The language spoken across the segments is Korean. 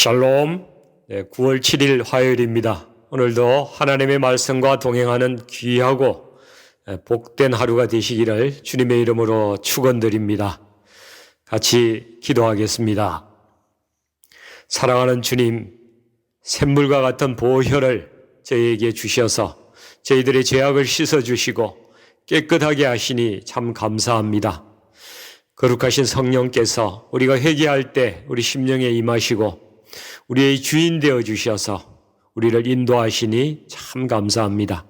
샬롬. 네, 9월 7일 화요일입니다. 오늘도 하나님의 말씀과 동행하는 귀하고 네, 복된 하루가 되시기를 주님의 이름으로 축원드립니다. 같이 기도하겠습니다. 사랑하는 주님, 샘물과 같은 보혈을 저희에게 주셔서 저희들의 죄악을 씻어 주시고 깨끗하게 하시니 참 감사합니다. 거룩하신 성령께서 우리가 회개할 때 우리 심령에 임하시고 우리의 주인 되어 주셔서 우리를 인도하시니 참 감사합니다.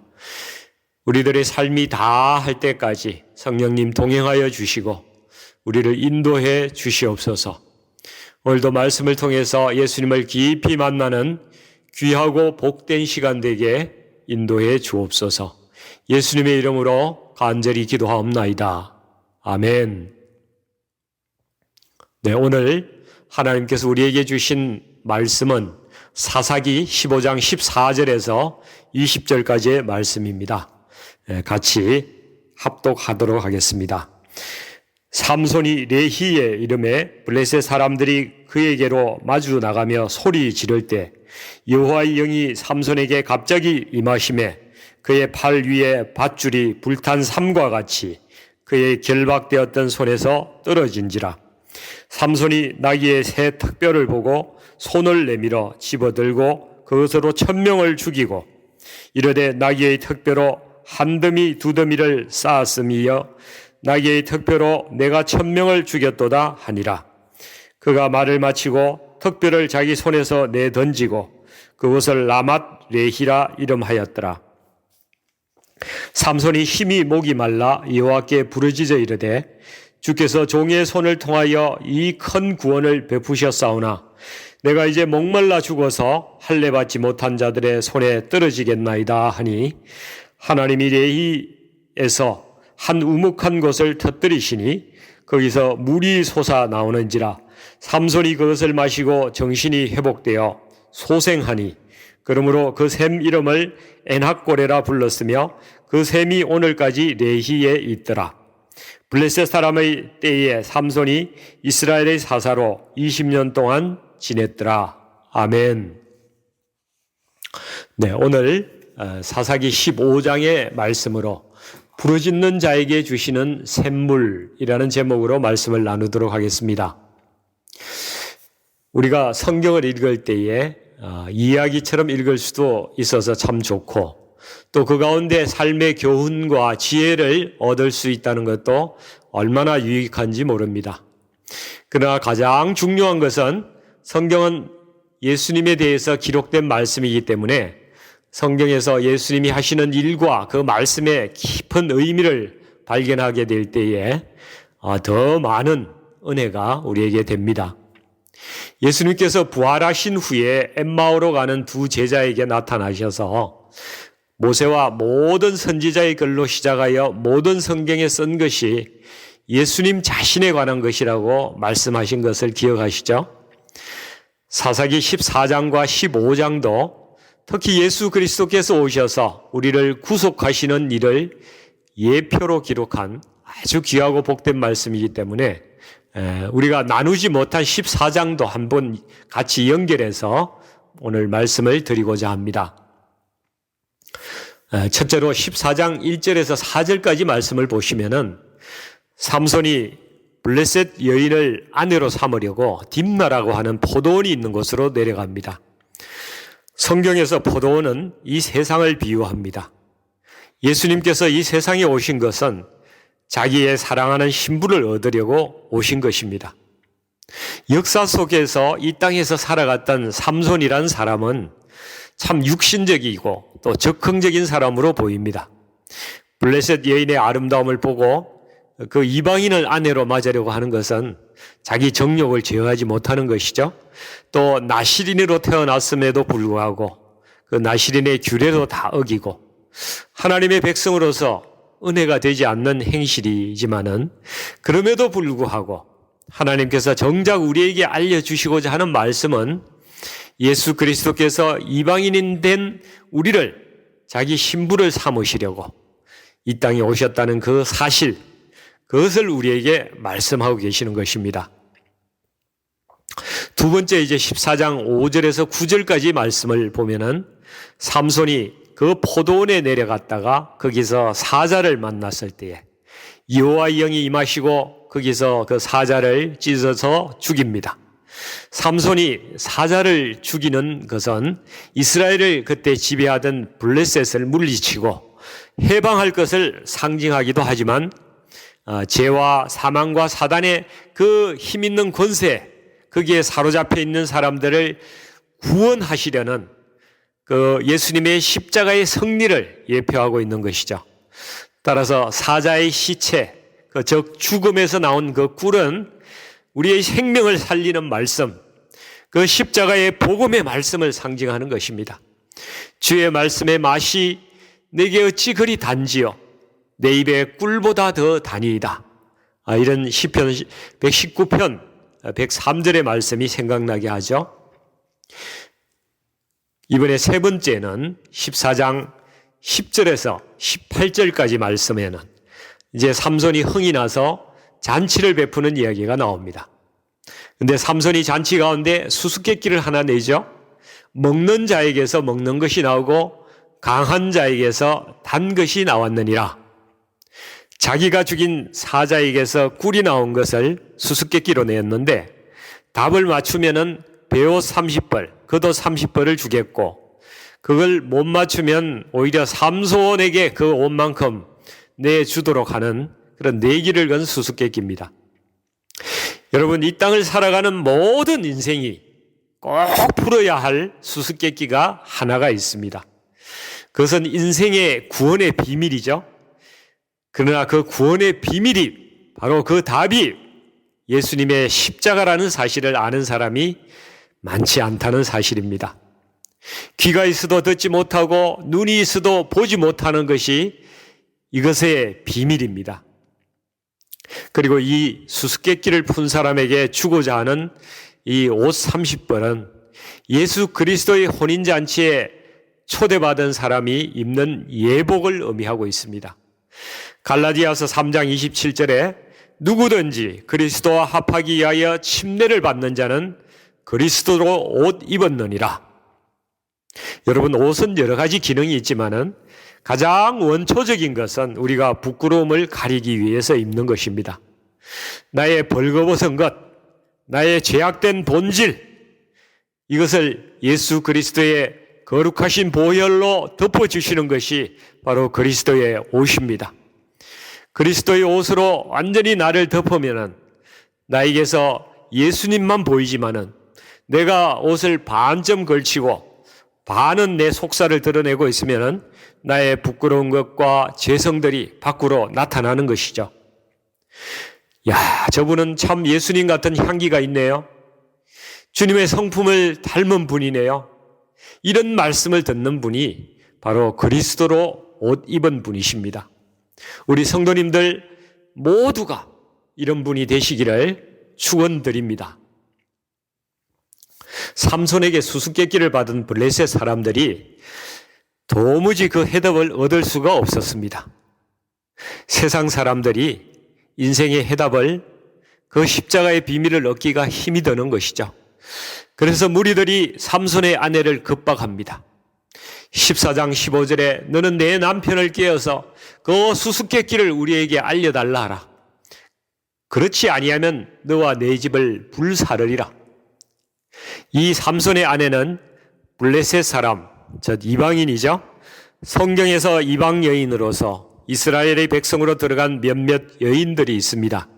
우리들의 삶이 다 할 때까지 성령님 동행하여 주시고 우리를 인도해 주시옵소서. 오늘도 말씀을 통해서 예수님을 깊이 만나는 귀하고 복된 시간 되게 인도해 주옵소서. 예수님의 이름으로 간절히 기도하옵나이다. 아멘. 네, 오늘 하나님께서 우리에게 주신 말씀은 사사기 15장 14절에서 20절까지의 말씀입니다. 네, 같이 합독하도록 하겠습니다. 삼손이 레히의 이름에 블레셋 사람들이 그에게로 마주 나가며 소리 지를 때 여호와의 영이 삼손에게 갑자기 임하심에 그의 팔 위에 밧줄이 불탄 삼과 같이 그의 결박되었던 손에서 떨어진지라 삼손이 나귀의 새 특별을 보고 손을 내밀어 집어들고 그것으로 천명을 죽이고 이르되 나귀의 특별로 한 더미 두 더미를 쌓았음이여 나귀의 특별로 내가 천명을 죽였도다 하니라. 그가 말을 마치고 특별을 자기 손에서 내 던지고 그것을 라맛 레히라 이름하였더라. 삼손이 힘이 목이 말라 여호와께 부르짖어 이르되 주께서 종의 손을 통하여 이 큰 구원을 베푸셨사오나 내가 이제 목말라 죽어서 할례 받지 못한 자들의 손에 떨어지겠나이다 하니 하나님이 레히에서 한 우묵한 곳을 터뜨리시니 거기서 물이 솟아 나오는지라 삼손이 그것을 마시고 정신이 회복되어 소생하니 그러므로 그 샘 이름을 엔학고레라 불렀으며 그 샘이 오늘까지 레히에 있더라. 블레셋 사람의 때에 삼손이 이스라엘의 사사로 20년 동안 지냈더라. 아멘. 네, 오늘 어, 사사기 15장의 말씀으로 부르짖는 자에게 주시는 샘물이라는 제목으로 말씀을 나누도록 하겠습니다. 우리가 성경을 읽을 때에 어, 이야기처럼 읽을 수도 있어서 참 좋고 또 그 가운데 삶의 교훈과 지혜를 얻을 수 있다는 것도 얼마나 유익한지 모릅니다. 그러나 가장 중요한 것은 성경은 예수님에 대해서 기록된 말씀이기 때문에 성경에서 예수님이 하시는 일과 그 말씀의 깊은 의미를 발견하게 될 때에 아, 더 많은 은혜가 우리에게 됩니다. 예수님께서 부활하신 후에 엠마오로 가는 두 제자에게 나타나셔서 모세와 모든 선지자의 글로 시작하여 모든 성경에 쓴 것이 예수님 자신에 관한 것이라고 말씀하신 것을 기억하시죠? 사사기 14장과 15장도 특히 예수 그리스도께서 오셔서 우리를 구속하시는 일을 예표로 기록한 아주 귀하고 복된 말씀이기 때문에 우리가 나누지 못한 14장도 한번 같이 연결해서 오늘 말씀을 드리고자 합니다. 첫째로 14장 1절에서 4절까지 말씀을 보시면은 삼손이 블레셋 여인을 아내로 삼으려고 딥나라고 하는 포도원이 있는 곳으로 내려갑니다. 성경에서 포도원은 이 세상을 비유합니다. 예수님께서 이 세상에 오신 것은 자기의 사랑하는 신부를 얻으려고 오신 것입니다. 역사 속에서 이 땅에서 살아갔던 삼손이란 사람은 참 육신적이고 또 적극적인 사람으로 보입니다. 블레셋 여인의 아름다움을 보고 그 이방인을 아내로 맞으려고 하는 것은 자기 정욕을 제어하지 못하는 것이죠. 또 나시린으로 태어났음에도 불구하고 그 나시린의 규례도 다 어기고 하나님의 백성으로서 은혜가 되지 않는 행실이지만은 그럼에도 불구하고 하나님께서 정작 우리에게 알려주시고자 하는 말씀은 예수 그리스도께서 이방인인 된 우리를 자기 신부를 삼으시려고 이 땅에 오셨다는 그 사실, 그것을 우리에게 말씀하고 계시는 것입니다. 두 번째 이제 14장 5절에서 9절까지 말씀을 보면은 삼손이 그 포도원에 내려갔다가 거기서 사자를 만났을 때에 여호와의 영이 임하시고 거기서 그 사자를 찢어서 죽입니다. 삼손이 사자를 죽이는 것은 이스라엘을 그때 지배하던 블레셋을 물리치고 해방할 것을 상징하기도 하지만 어, 죄와 사망과 사단의 그 힘 있는 권세 거기에 사로잡혀 있는 사람들을 구원하시려는 그 예수님의 십자가의 승리를 예표하고 있는 것이죠. 따라서 사자의 시체, 그 즉 죽음에서 나온 그 꿀은 우리의 생명을 살리는 말씀, 그 십자가의 복음의 말씀을 상징하는 것입니다. 주의 말씀의 맛이 내게 어찌 그리 단지요? 내 입에 꿀보다 더 단이다. 아, 이런 시편 119편 103절의 말씀이 생각나게 하죠. 이번에 세 번째는 14장 10절에서 18절까지 말씀에는 이제 삼손이 흥이 나서 잔치를 베푸는 이야기가 나옵니다. 근데 삼손이 잔치 가운데 수수께끼를 하나 내죠. 먹는 자에게서 먹는 것이 나오고 강한 자에게서 단 것이 나왔느니라. 자기가 죽인 사자에게서 꿀이 나온 것을 수수께끼로 내었는데 답을 맞추면은 배옷 30벌, 그도 30벌을 주겠고 그걸 못 맞추면 오히려 삼손에게 그 옷만큼 내주도록 하는 그런 내기를 건 수수께끼입니다. 여러분 이 땅을 살아가는 모든 인생이 꼭 풀어야 할 수수께끼가 하나가 있습니다. 그것은 인생의 구원의 비밀이죠. 그러나 그 구원의 비밀이 바로 그 답이 예수님의 십자가라는 사실을 아는 사람이 많지 않다는 사실입니다. 귀가 있어도 듣지 못하고 눈이 있어도 보지 못하는 것이 이것의 비밀입니다. 그리고 이 수수께끼를 푼 사람에게 주고자 하는 이 옷 30벌은 예수 그리스도의 혼인잔치에 초대받은 사람이 입는 예복을 의미하고 있습니다. 갈라디아서 3장 27절에 누구든지 그리스도와 합하기 위하여 침례를 받는 자는 그리스도로 옷 입었느니라. 여러분 옷은 여러 가지 기능이 있지만은 가장 원초적인 것은 우리가 부끄러움을 가리기 위해서 입는 것입니다. 나의 벌거벗은 것, 나의 죄악된 본질, 이것을 예수 그리스도의 거룩하신 보혈로 덮어주시는 것이 바로 그리스도의 옷입니다. 그리스도의 옷으로 완전히 나를 덮으면은 나에게서 예수님만 보이지만은 내가 옷을 반점 걸치고 반은 내 속살을 드러내고 있으면은 나의 부끄러운 것과 죄성들이 밖으로 나타나는 것이죠. 야, 저분은 참 예수님 같은 향기가 있네요. 주님의 성품을 닮은 분이네요. 이런 말씀을 듣는 분이 바로 그리스도로 옷 입은 분이십니다. 우리 성도님들 모두가 이런 분이 되시기를 축원드립니다. 삼손에게 수수께끼를 받은 블레셋 사람들이 도무지 그 해답을 얻을 수가 없었습니다. 세상 사람들이 인생의 해답을 그 십자가의 비밀을 얻기가 힘이 드는 것이죠. 그래서 무리들이 삼손의 아내를 급박합니다. 14장 15절에 너는 내 남편을 깨어서 그 수수께끼를 우리에게 알려달라 하라. 그렇지 아니하면 너와 내 집을 불사르리라. 이 삼손의 아내는 블레셋 사람, 즉 이방인이죠. 성경에서 이방 여인으로서 이스라엘의 백성으로 들어간 몇몇 여인들이 있습니다.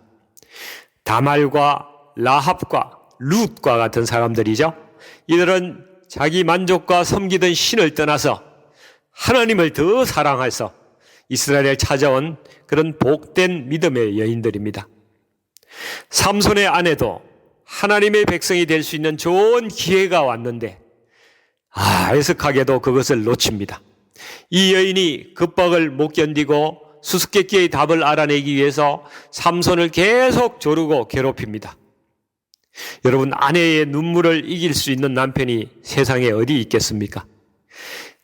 다말과 라합과 룻과 같은 사람들이죠. 이들은 자기 만족과 섬기던 신을 떠나서 하나님을 더 사랑해서 이스라엘에 찾아온 그런 복된 믿음의 여인들입니다. 삼손의 아내도 하나님의 백성이 될 수 있는 좋은 기회가 왔는데 아, 애석하게도 그것을 놓칩니다. 이 여인이 급박을 못 견디고 수수께끼의 답을 알아내기 위해서 삼손을 계속 조르고 괴롭힙니다. 여러분, 아내의 눈물을 이길 수 있는 남편이 세상에 어디 있겠습니까?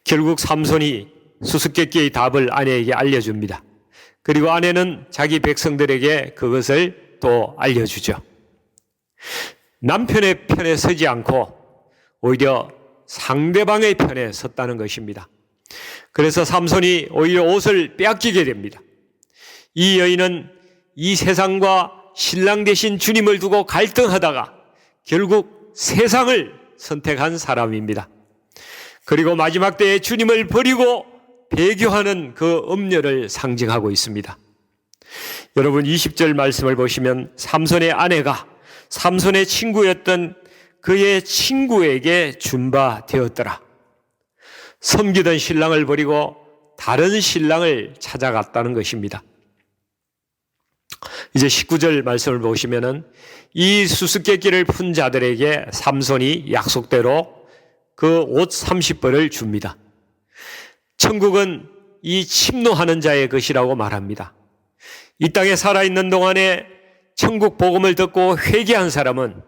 결국 삼손이 수수께끼의 답을 아내에게 알려줍니다. 그리고 아내는 자기 백성들에게 그것을 또 알려주죠. 남편의 편에 서지 않고 오히려 상대방의 편에 섰다는 것입니다. 그래서 삼손이 오히려 옷을 빼앗기게 됩니다. 이 여인은 이 세상과 신랑 대신 주님을 두고 갈등하다가 결국 세상을 선택한 사람입니다. 그리고 마지막 때에 주님을 버리고 배교하는 그 음녀를 상징하고 있습니다. 여러분 20절 말씀을 보시면 삼손의 아내가 삼손의 친구였던 그의 친구에게 준바 되었더라. 섬기던 신랑을 버리고 다른 신랑을 찾아갔다는 것입니다. 이제 19절 말씀을 보시면은 이 수수께끼를 푼 자들에게 삼손이 약속대로 그 옷 30벌을 줍니다. 천국은 이 침노하는 자의 것이라고 말합니다. 이 땅에 살아있는 동안에 천국 복음을 듣고 회개한 사람은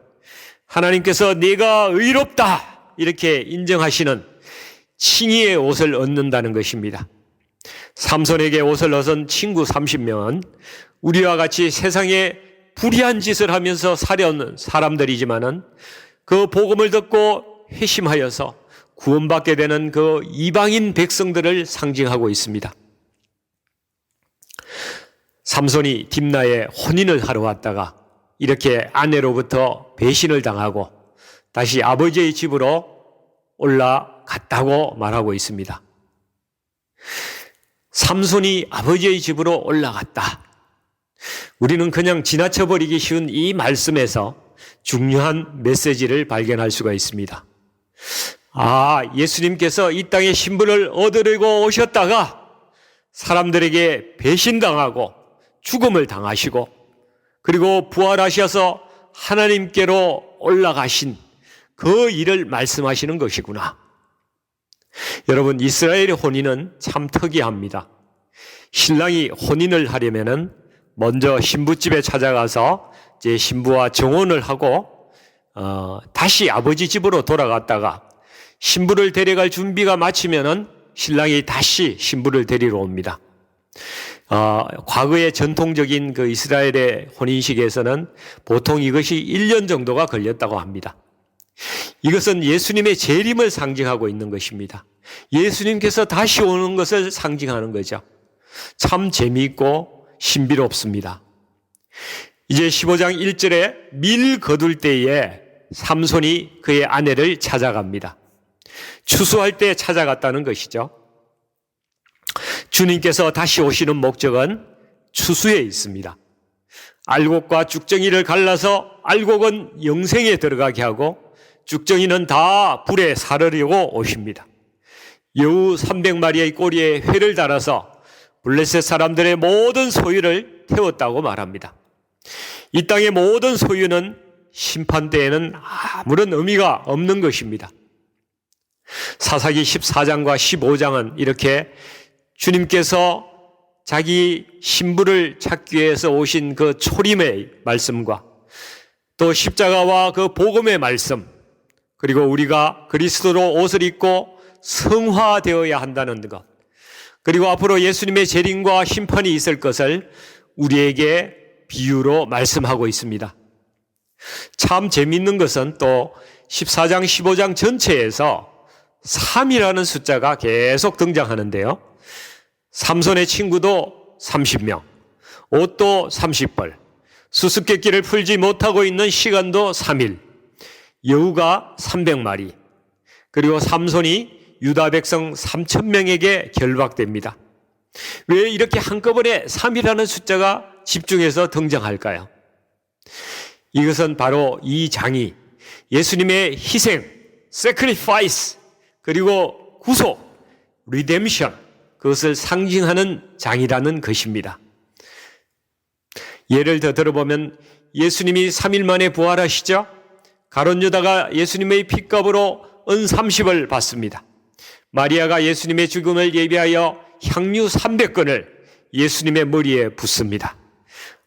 하나님께서 네가 의롭다 이렇게 인정하시는 칭의의 옷을 얻는다는 것입니다. 삼손에게 옷을 얻은 친구 30명은 우리와 같이 세상에 불의한 짓을 하면서 살려는 사람들이지만은 그 복음을 듣고 회심하여서 구원받게 되는 그 이방인 백성들을 상징하고 있습니다. 삼손이 딥나에 혼인을 하러 왔다가 이렇게 아내로부터 배신을 당하고 다시 아버지의 집으로 올라갔다고 말하고 있습니다. 삼손이 아버지의 집으로 올라갔다. 우리는 그냥 지나쳐버리기 쉬운 이 말씀에서 중요한 메시지를 발견할 수가 있습니다. 아, 예수님께서 이 땅에 신분을 얻으려고 오셨다가 사람들에게 배신당하고 죽음을 당하시고 그리고 부활하셔서 하나님께로 올라가신 그 일을 말씀하시는 것이구나. 여러분, 이스라엘의 혼인은 참 특이합니다. 신랑이 혼인을 하려면은 먼저 신부집에 찾아가서 제 신부와 정혼을 하고 어, 다시 아버지 집으로 돌아갔다가 신부를 데려갈 준비가 마치면은 신랑이 다시 신부를 데리러 옵니다. 어, 과거의 전통적인 그 이스라엘의 혼인식에서는 보통 이것이 1년 정도가 걸렸다고 합니다. 이것은 예수님의 재림을 상징하고 있는 것입니다. 예수님께서 다시 오는 것을 상징하는 거죠. 참 재미있고 신비롭습니다. 이제 15장 1절에 밀 거둘 때에 삼손이 그의 아내를 찾아갑니다. 추수할 때 찾아갔다는 것이죠. 주님께서 다시 오시는 목적은 추수에 있습니다. 알곡과 쭉정이를 갈라서 알곡은 영생에 들어가게 하고 쭉정이는 다 불에 사르려고 오십니다. 여우 300마리의 꼬리에 회를 달아서 블레셋 사람들의 모든 소유를 태웠다고 말합니다. 이 땅의 모든 소유는 심판 때에는 아무런 의미가 없는 것입니다. 사사기 14장과 15장은 이렇게 주님께서 자기 신부를 찾기 위해서 오신 그 초림의 말씀과 또 십자가와 그 복음의 말씀 그리고 우리가 그리스도로 옷을 입고 성화되어야 한다는 것 그리고 앞으로 예수님의 재림과 심판이 있을 것을 우리에게 비유로 말씀하고 있습니다. 참 재밌는 것은 또 14장, 15장 전체에서 3이라는 숫자가 계속 등장하는데요. 삼손의 친구도 30명, 옷도 30벌, 수수께끼를 풀지 못하고 있는 시간도 3일, 여우가 300마리, 그리고 삼손이 유다 백성 3천 명에게 결박됩니다. 왜 이렇게 한꺼번에 3이라는 숫자가 집중해서 등장할까요? 이것은 바로 이 장이 예수님의 희생, sacrifice, 그리고 구속, redemption, 그것을 상징하는 장이라는 것입니다. 예를 더 들어보면 예수님이 3일 만에 부활하시죠? 가론 유다가 예수님의 핏값으로 은 30을 받습니다. 마리아가 예수님의 죽음을 예비하여 향유 300건을 예수님의 머리에 붓습니다.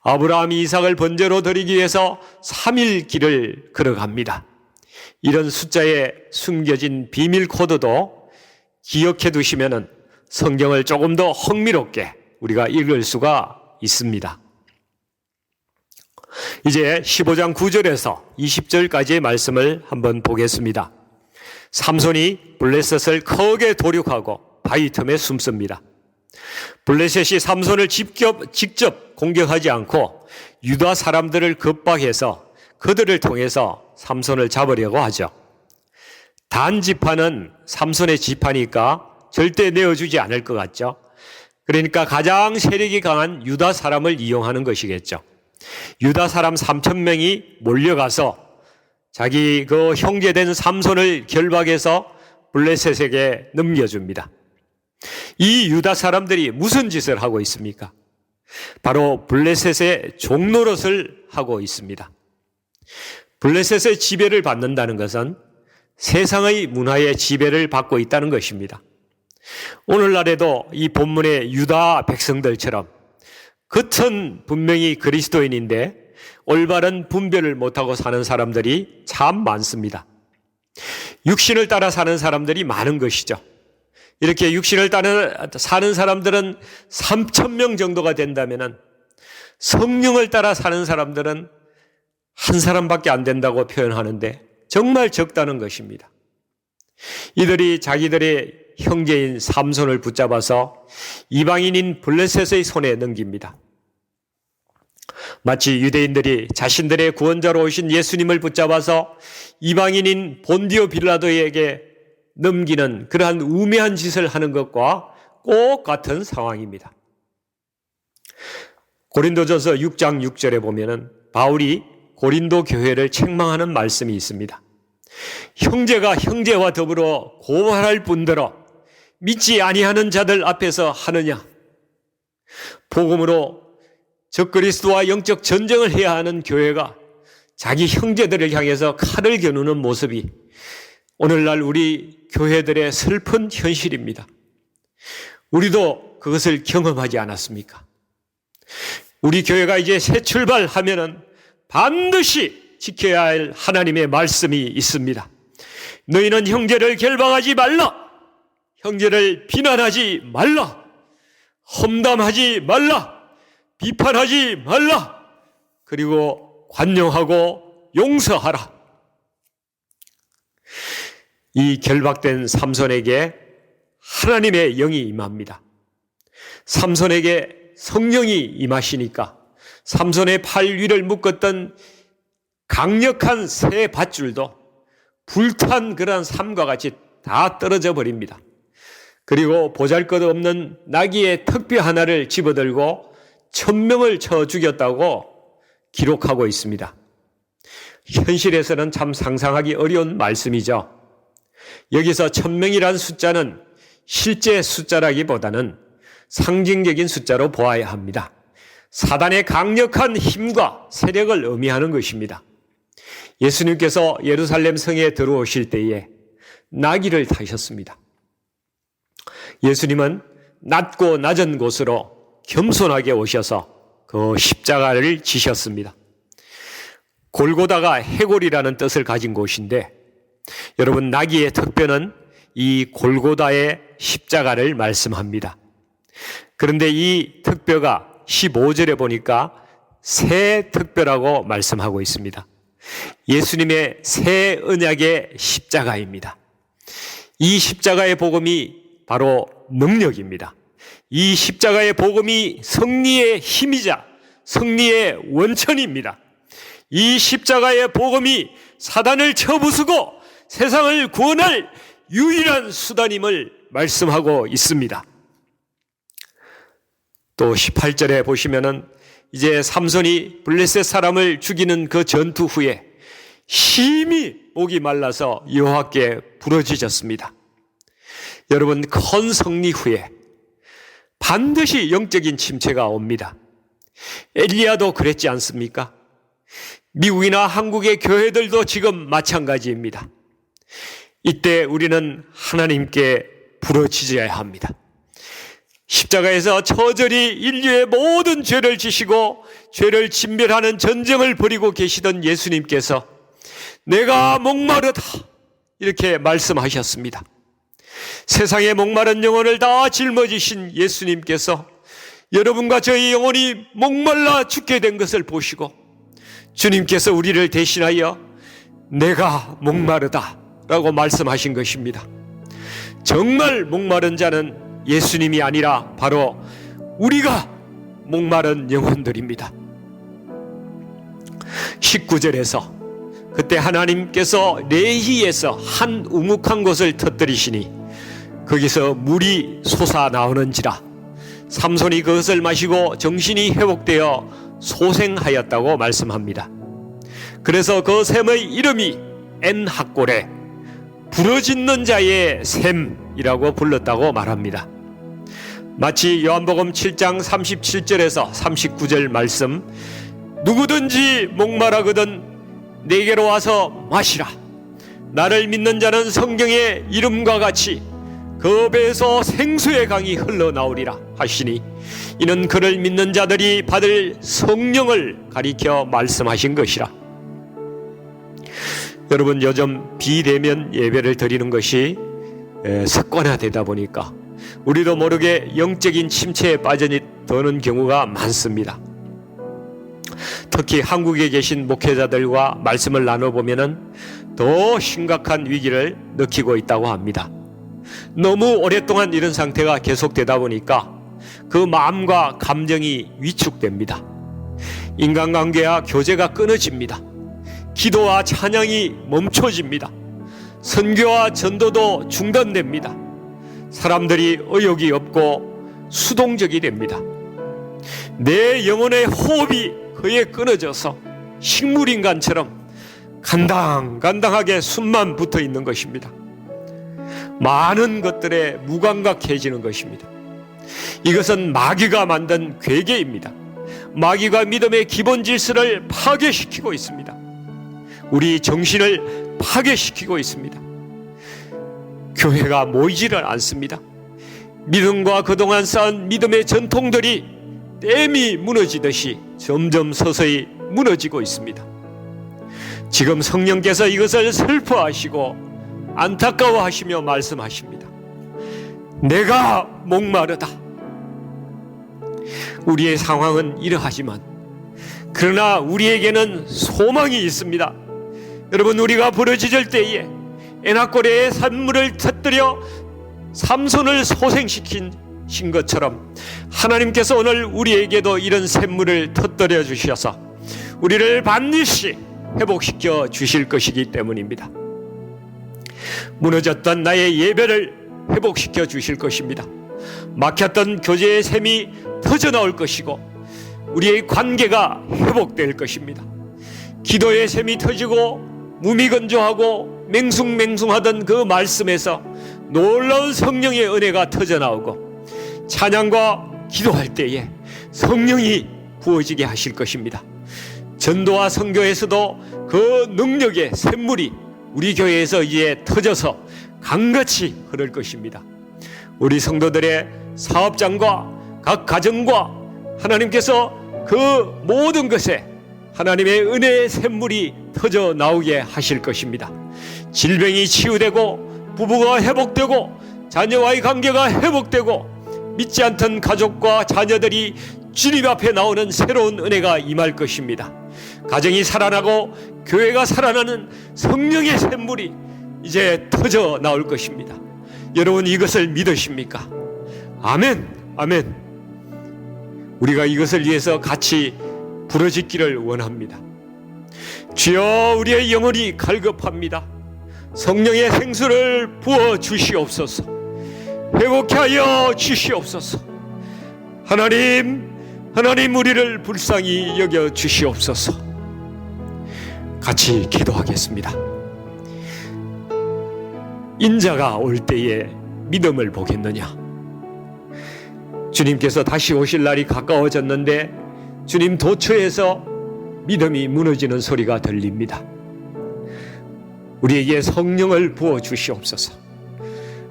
아브라함이 이삭을 번제로 드리기 위해서 3일 길을 걸어갑니다. 이런 숫자에 숨겨진 비밀 코드도 기억해 두시면은 성경을 조금 더 흥미롭게 우리가 읽을 수가 있습니다. 이제 15장 9절에서 20절까지의 말씀을 한번 보겠습니다. 삼손이 블레셋을 크게 도륙하고 바위 틈에 숨습니다. 블레셋이 삼손을 직접, 직접 공격하지 않고 유다 사람들을 급박해서 그들을 통해서 삼손을 잡으려고 하죠. 단 지파는 삼손의 지파니까 절대 내어주지 않을 것 같죠. 그러니까 가장 세력이 강한 유다 사람을 이용하는 것이겠죠. 유다 사람 3천 명이 몰려가서 자기 그 형제된 삼손을 결박해서 블레셋에게 넘겨줍니다. 이 유다 사람들이 무슨 짓을 하고 있습니까? 바로 블레셋의 종노릇을 하고 있습니다. 블레셋의 지배를 받는다는 것은 세상의 문화의 지배를 받고 있다는 것입니다. 오늘날에도 이 본문의 유다 백성들처럼 겉은 분명히 그리스도인인데 올바른 분별을 못하고 사는 사람들이 참 많습니다. 육신을 따라 사는 사람들이 많은 것이죠. 이렇게 육신을 따라 사는 사람들은 3천 명 정도가 된다면 성령을 따라 사는 사람들은 한 사람밖에 안 된다고 표현하는데 정말 적다는 것입니다. 이들이 자기들의 형제인 삼손을 붙잡아서 이방인인 블레셋의 손에 넘깁니다. 마치 유대인들이 자신들의 구원자로 오신 예수님을 붙잡아서 이방인인 본디오 빌라도에게 넘기는 그러한 우매한 짓을 하는 것과 꼭 같은 상황입니다. 고린도전서 6장 6절에 보면은 바울이 고린도 교회를 책망하는 말씀이 있습니다. 형제가 형제와 더불어 고발할 뿐더러 믿지 아니하는 자들 앞에서 하느냐? 복음으로 적그리스도와 영적 전쟁을 해야 하는 교회가 자기 형제들을 향해서 칼을 겨누는 모습이 오늘날 우리 교회들의 슬픈 현실입니다. 우리도 그것을 경험하지 않았습니까? 우리 교회가 이제 새 출발하면은 반드시 지켜야 할 하나님의 말씀이 있습니다. 너희는 형제를 결박하지 말라. 형제를 비난하지 말라. 험담하지 말라. 비판하지 말라. 그리고 관용하고 용서하라. 이 결박된 삼손에게 하나님의 영이 임합니다. 삼손에게 성령이 임하시니까 삼손의 팔 위를 묶었던 강력한 새 밧줄도 불탄 그러한 삶과 같이 다 떨어져 버립니다. 그리고 보잘 것 없는 나귀의 턱뼈 하나를 집어들고 천명을 쳐 죽였다고 기록하고 있습니다. 현실에서는 참 상상하기 어려운 말씀이죠. 여기서 천명이란 숫자는 실제 숫자라기보다는 상징적인 숫자로 보아야 합니다. 사단의 강력한 힘과 세력을 의미하는 것입니다. 예수님께서 예루살렘 성에 들어오실 때에 나귀를 타셨습니다. 예수님은 낮고 낮은 곳으로 겸손하게 오셔서 그 십자가를 지셨습니다. 골고다가 해골이라는 뜻을 가진 곳인데 여러분 나귀의 턱뼈는 이 골고다의 십자가를 말씀합니다. 그런데 이 특뼈가 15절에 보니까 새 특별하고 말씀하고 있습니다. 예수님의 새 언약의 십자가입니다. 이 십자가의 복음이 바로 능력입니다. 이 십자가의 복음이 승리의 힘이자 승리의 원천입니다. 이 십자가의 복음이 사단을 쳐부수고 세상을 구원할 유일한 수단임을 말씀하고 있습니다. 또 18절에 보시면은 이제 삼손이 블레셋 사람을 죽이는 그 전투 후에 심히 목이 말라서 여호와께 부러지셨습니다. 여러분 큰 승리 후에 반드시 영적인 침체가 옵니다. 엘리야도 그랬지 않습니까? 미국이나 한국의 교회들도 지금 마찬가지입니다. 이때 우리는 하나님께 부러지져야 합니다. 십자가에서 처절히 인류의 모든 죄를 지시고 죄를 진멸하는 전쟁을 벌이고 계시던 예수님께서 내가 목마르다 이렇게 말씀하셨습니다. 세상의 목마른 영혼을 다 짊어지신 예수님께서 여러분과 저희 영혼이 목말라 죽게 된 것을 보시고 주님께서 우리를 대신하여 내가 목마르다 라고 말씀하신 것입니다. 정말 목마른 자는 예수님이 아니라 바로 우리가 목마른 영혼들입니다. 19절에서 그때 하나님께서 레히에서 한 우묵한 곳을 터뜨리시니 거기서 물이 솟아 나오는지라 삼손이 그것을 마시고 정신이 회복되어 소생하였다고 말씀합니다. 그래서 그 샘의 이름이 엔학골에 부러짓는 자의 샘이라고 불렀다고 말합니다. 마치 요한복음 7장 37절에서 39절 말씀 누구든지 목마르거든 내게로 와서 마시라 나를 믿는 자는 성경의 이름과 같이 그 배에서 생수의 강이 흘러나오리라 하시니 이는 그를 믿는 자들이 받을 성령을 가리켜 말씀하신 것이라 여러분 요즘 비대면 예배를 드리는 것이 에, 습관화되다 보니까 우리도 모르게 영적인 침체에 빠져드는 경우가 많습니다. 특히 한국에 계신 목회자들과 말씀을 나눠보면은 더 심각한 위기를 느끼고 있다고 합니다. 너무 오랫동안 이런 상태가 계속되다 보니까 그 마음과 감정이 위축됩니다. 인간관계와 교제가 끊어집니다. 기도와 찬양이 멈춰집니다. 선교와 전도도 중단됩니다. 사람들이 의욕이 없고 수동적이 됩니다. 내 영혼의 호흡이 그에 끊어져서 식물인간처럼 간당간당하게 숨만 붙어 있는 것입니다. 많은 것들에 무감각해지는 것입니다. 이것은 마귀가 만든 괴계입니다. 마귀가 믿음의 기본 질서를 파괴시키고 있습니다. 우리 정신을 파괴시키고 있습니다. 교회가 모이지를 않습니다. 믿음과 그동안 쌓은 믿음의 전통들이 댐이 무너지듯이 점점 서서히 무너지고 있습니다. 지금 성령께서 이것을 슬퍼하시고 안타까워하시며 말씀하십니다. 내가 목마르다. 우리의 상황은 이러하지만 그러나 우리에게는 소망이 있습니다. 여러분 우리가 부러지질 때에 에나꼬레의 산물을 터뜨려 삼손을 소생시킨 신 것처럼 하나님께서 오늘 우리에게도 이런 샘물을 터뜨려 주셔서 우리를 반드시 회복시켜 주실 것이기 때문입니다. 무너졌던 나의 예배를 회복시켜 주실 것입니다. 막혔던 교제의 샘이 터져 나올 것이고 우리의 관계가 회복될 것입니다. 기도의 샘이 터지고 무미건조하고 맹숭맹숭하던 그 말씀에서 놀라운 성령의 은혜가 터져 나오고 찬양과 기도할 때에 성령이 부어지게 하실 것입니다. 전도와 선교에서도 그 능력의 샘물이 우리 교회에서 이제 터져서 강같이 흐를 것입니다. 우리 성도들의 사업장과 각 가정과 하나님께서 그 모든 것에 하나님의 은혜의 샘물이 터져 나오게 하실 것입니다. 질병이 치유되고 부부가 회복되고 자녀와의 관계가 회복되고 믿지 않던 가족과 자녀들이 주님 앞에 나오는 새로운 은혜가 임할 것입니다. 가정이 살아나고 교회가 살아나는 성령의 샘물이 이제 터져 나올 것입니다. 여러분 이것을 믿으십니까? 아멘, 아멘. 우리가 이것을 위해서 같이 부러짓기를 원합니다. 주여 우리의 영혼이 갈급합니다. 성령의 생수를 부어 주시옵소서. 회복케 하여 주시옵소서. 하나님, 하나님 우리를 불쌍히 여겨 주시옵소서. 같이 기도하겠습니다. 인자가 올 때에 믿음을 보겠느냐? 주님께서 다시 오실 날이 가까워졌는데 주님 도처에서 믿음이 무너지는 소리가 들립니다. 우리에게 성령을 부어 주시옵소서.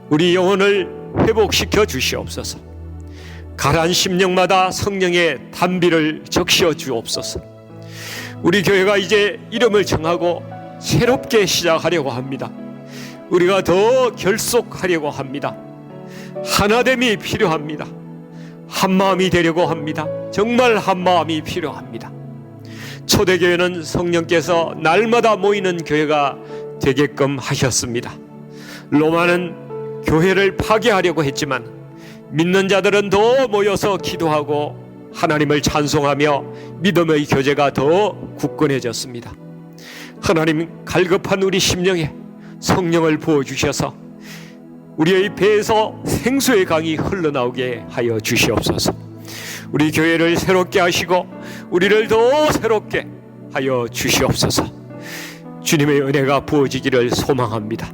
우리 영혼을 회복시켜 주시옵소서. 가란 심령마다 성령의 단비를 적시어 주옵소서. 우리 교회가 이제 이름을 정하고 새롭게 시작하려고 합니다. 우리가 더 결속하려고 합니다. 하나됨이 필요합니다. 한 마음이 되려고 합니다. 정말 한 마음이 필요합니다. 초대교회는 성령께서 날마다 모이는 교회가 되게끔 하셨습니다. 로마는 교회를 파괴하려고 했지만 믿는 자들은 더 모여서 기도하고 하나님을 찬송하며 믿음의 교제가 더 굳건해졌습니다. 하나님 갈급한 우리 심령에 성령을 부어 주셔서 우리의 배에서 생수의 강이 흘러나오게 하여 주시옵소서. 우리 교회를 새롭게 하시고 우리를 더 새롭게 하여 주시옵소서. 주님의 은혜가 부어지기를 소망합니다.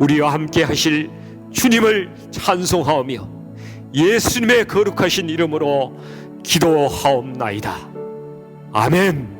우리와 함께 하실 주님을 찬송하오며 예수님의 거룩하신 이름으로 기도하옵나이다. 아멘.